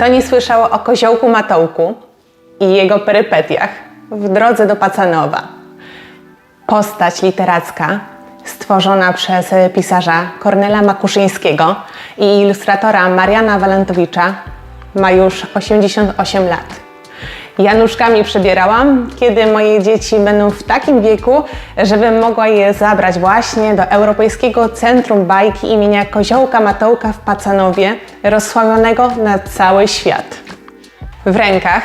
Kto nie słyszał o koziołku Matołku i jego perypetiach w drodze do Pacanowa? Postać literacka stworzona przez pisarza Kornela Makuszyńskiego i ilustratora Mariana Walentowicza ma już 88 lat. Januszkami przebierałam, kiedy moje dzieci będą w takim wieku, żebym mogła je zabrać właśnie do Europejskiego Centrum Bajki imienia Koziołka Matołka w Pacanowie, rozsławionego na cały świat. W rękach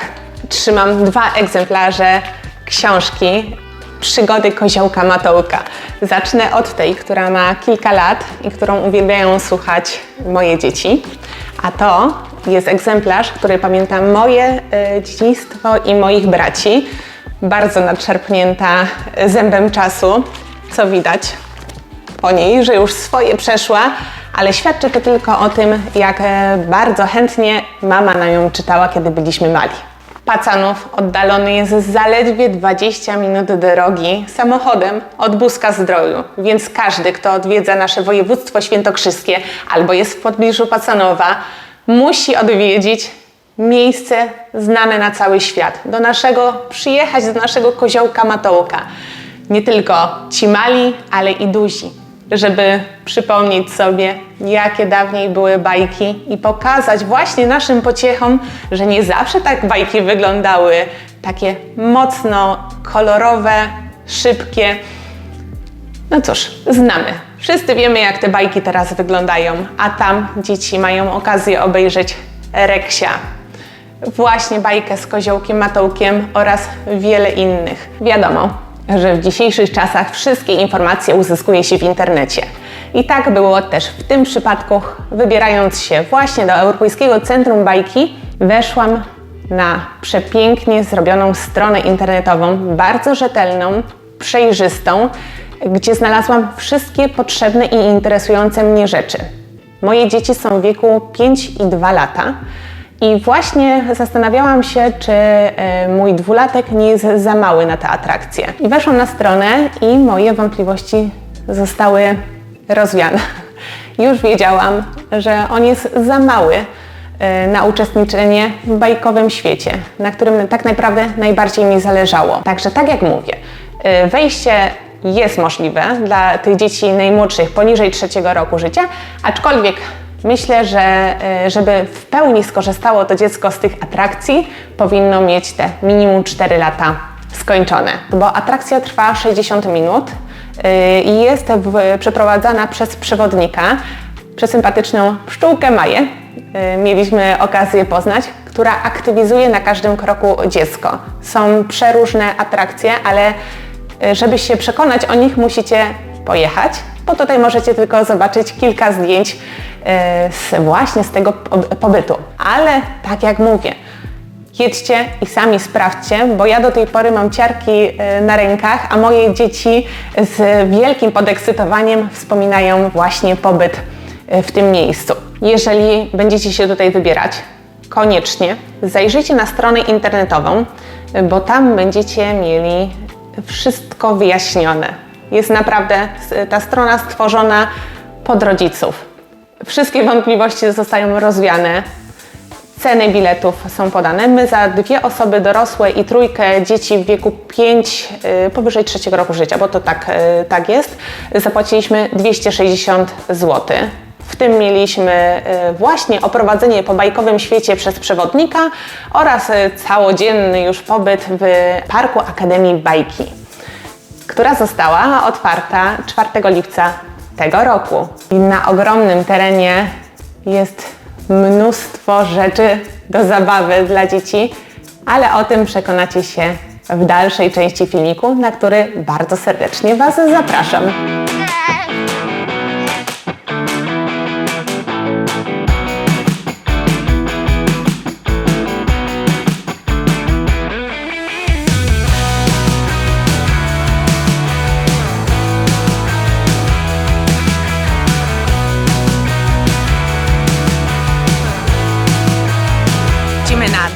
trzymam dwa egzemplarze książki Przygody Koziołka Matołka. Zacznę od tej, która ma kilka lat i którą uwielbiają słuchać moje dzieci. A to jest egzemplarz, który pamięta moje y, dzieciństwo i moich braci. Bardzo nadszarpnięta zębem czasu, co widać po niej, że już swoje przeszła, ale świadczy to tylko o tym, jak e, bardzo chętnie mama na nią czytała, kiedy byliśmy mali. Pacanów oddalony jest zaledwie 20 minut drogi samochodem od Buska Zdroju, więc każdy, kto odwiedza nasze województwo świętokrzyskie albo jest w pobliżu Pacanowa, musi odwiedzić miejsce znane na cały świat. Do naszego, przyjechać do naszego koziołka Matołka. Nie tylko ci mali, ale i duzi żeby przypomnieć sobie, jakie dawniej były bajki i pokazać właśnie naszym pociechom, że nie zawsze tak bajki wyglądały takie mocno kolorowe, szybkie. No cóż, znamy. Wszyscy wiemy, jak te bajki teraz wyglądają, a tam dzieci mają okazję obejrzeć Reksia. Właśnie bajkę z koziołkiem Matołkiem oraz wiele innych. Wiadomo, że w dzisiejszych czasach wszystkie informacje uzyskuje się w internecie. I tak było też w tym przypadku, wybierając się właśnie do Europejskiego Centrum Bajki, weszłam na przepięknie zrobioną stronę internetową, bardzo rzetelną, przejrzystą, gdzie znalazłam wszystkie potrzebne i interesujące mnie rzeczy. Moje dzieci są w wieku 5 i 2 lata. I właśnie zastanawiałam się, czy e, mój dwulatek nie jest za mały na tę atrakcję. I weszłam na stronę i moje wątpliwości zostały rozwiane. Już wiedziałam, że on jest za mały e, na uczestniczenie w bajkowym świecie, na którym tak naprawdę najbardziej mi zależało. Także tak jak mówię, e, wejście jest możliwe dla tych dzieci najmłodszych poniżej trzeciego roku życia, aczkolwiek Myślę, że e, żeby w pełni skorzystało to dziecko z tych atrakcji, powinno mieć te minimum 4 lata skończone, bo atrakcja trwa 60 minut e, i jest przeprowadzana przez przewodnika, przesympatyczną pszczółkę Maję. E, mieliśmy okazję poznać, która aktywizuje na każdym kroku dziecko. Są przeróżne atrakcje, ale żeby się przekonać o nich, musicie pojechać, bo tutaj możecie tylko zobaczyć kilka zdjęć E, z, właśnie z tego pobytu. Ale tak jak mówię, jedźcie i sami sprawdźcie, bo ja do tej pory mam ciarki e, na rękach, a moje dzieci z wielkim podekscytowaniem wspominają właśnie pobyt e, w tym miejscu. Jeżeli będziecie się tutaj wybierać, koniecznie zajrzyjcie na stronę internetową, bo tam będziecie mieli wszystko wyjaśnione. Jest naprawdę ta strona stworzona pod rodziców. Wszystkie wątpliwości zostają rozwiane. Ceny biletów są podane. My za dwie osoby dorosłe i trójkę dzieci w wieku 5, y, powyżej trzeciego roku życia, bo to tak, y, tak jest, zapłaciliśmy 260 zł. W tym mieliśmy y, właśnie oprowadzenie po bajkowym świecie przez przewodnika oraz całodzienny już pobyt w Parku Akademii Bajki, która została otwarta 4 lipca tego roku. I na ogromnym terenie jest mnóstwo rzeczy do zabawy dla dzieci, ale o tym przekonacie się w dalszej części filmiku, na który bardzo serdecznie Was zapraszam.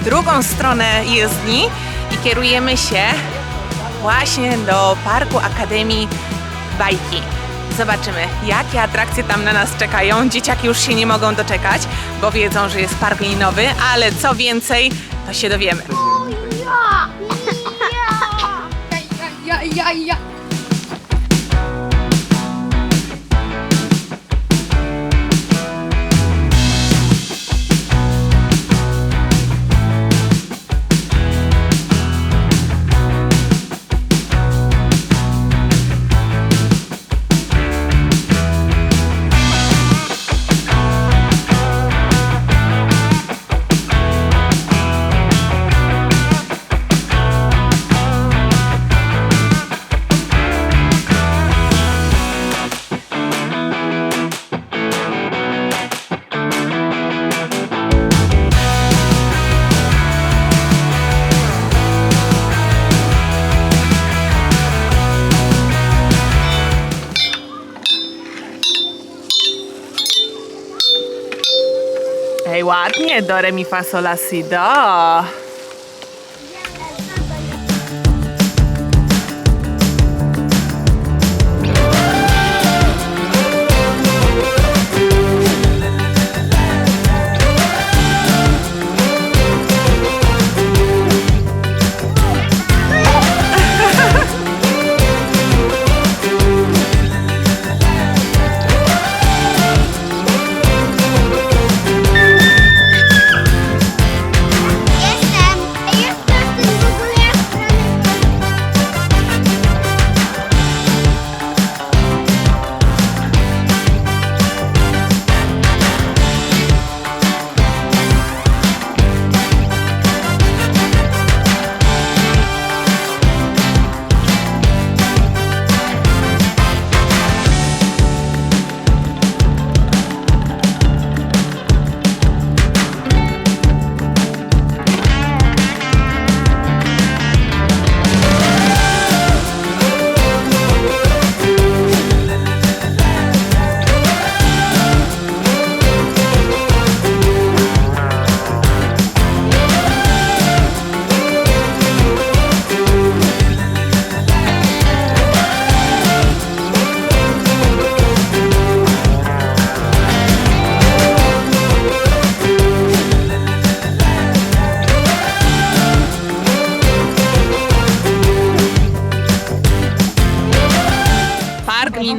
Drugą stronę jezdni i kierujemy się właśnie do Parku Akademii Bajki. Zobaczymy, jakie atrakcje tam na nas czekają. Dzieciaki już się nie mogą doczekać, bo wiedzą, że jest park linowy, ale co więcej, to się dowiemy. Ja, ja, ja. Do re mi fa sol la si do.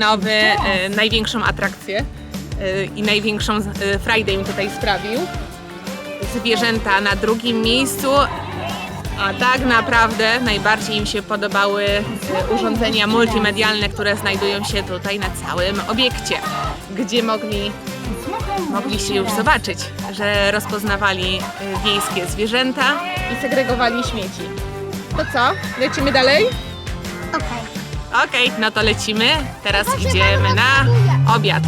Linowy, e, największą atrakcję e, i największą e, frajdę im tutaj sprawił. Zwierzęta na drugim miejscu, a tak naprawdę najbardziej im się podobały urządzenia multimedialne, które znajdują się tutaj na całym obiekcie, gdzie mogli, mogli się już zobaczyć, że rozpoznawali e, wiejskie zwierzęta i segregowali śmieci. To co? Lecimy dalej? Okej. Okej, no to lecimy. Teraz idziemy na obiad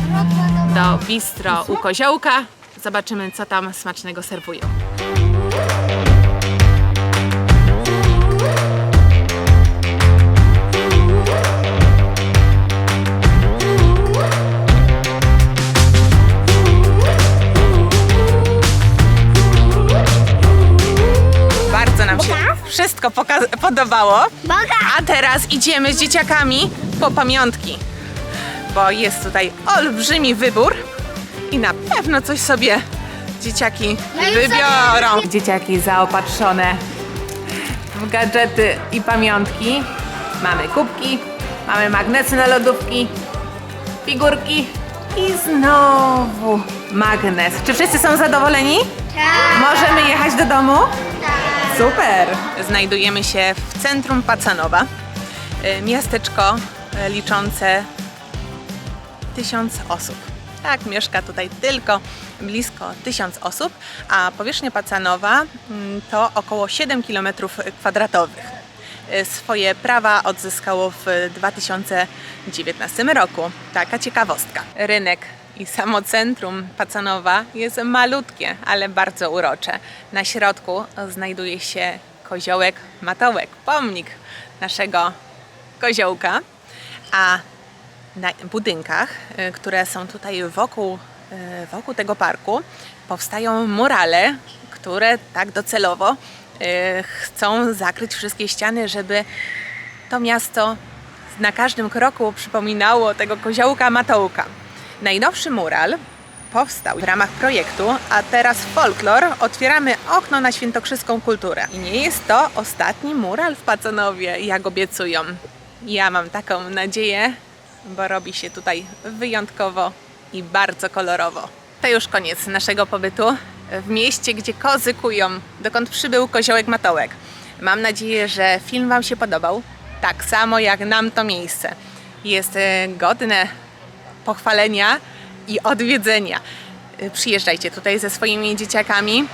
do bistro u Koziołka. Zobaczymy, co tam smacznego serwują. Wszystko podobało. Boga. A teraz idziemy z dzieciakami po pamiątki, bo jest tutaj olbrzymi wybór i na pewno coś sobie dzieciaki No wybiorą. Dzieciaki zaopatrzone w gadżety i pamiątki. Mamy kubki, mamy magnesy na lodówki, figurki i znowu magnes. Czy wszyscy są zadowoleni? Tak. Możemy jechać do domu? Super! Znajdujemy się w centrum Pacanowa. Y, Miasteczko y, liczące tysiąc osób. Tak, mieszka tutaj tylko blisko tysiąc osób, a powierzchnia Pacanowa mm, to około 7 km kwadratowych. Y, Swoje prawa odzyskało w 2019 roku. Taka ciekawostka. Rynek i samo centrum Pacanowa jest malutkie, ale bardzo urocze. Na środku znajduje się koziołek Matołek, pomnik naszego koziołka, a na budynkach, y, które są tutaj wokół, y, wokół tego parku, powstają murale, które tak docelowo y, chcą zakryć wszystkie ściany, żeby to miasto na każdym kroku przypominało tego koziołka Matołka. Najnowszy mural powstał w ramach projektu, a teraz folklor otwieramy okno na świętokrzyską kulturę. I nie jest to ostatni mural w Pacanowie, jak obiecują. Ja mam taką nadzieję, bo robi się tutaj wyjątkowo i bardzo kolorowo. To już koniec naszego pobytu w mieście, gdzie kozy kują, dokąd przybył koziołek Matołek. Mam nadzieję, że film Wam się podobał, tak samo jak nam to miejsce. Jest e, godne pochwalenia i odwiedzenia. Y, Przyjeżdżajcie tutaj ze swoimi dzieciakami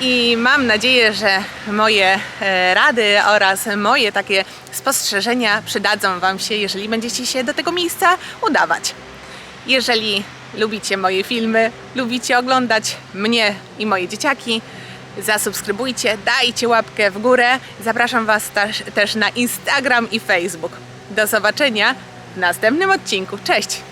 i mam nadzieję, że moje e, rady oraz moje takie spostrzeżenia przydadzą Wam się, jeżeli będziecie się do tego miejsca udawać. Jeżeli lubicie moje filmy, lubicie oglądać mnie i moje dzieciaki, zasubskrybujcie, dajcie łapkę w górę. Zapraszam Was też, też na Instagram i Facebook. Do zobaczenia w następnym odcinku. Cześć!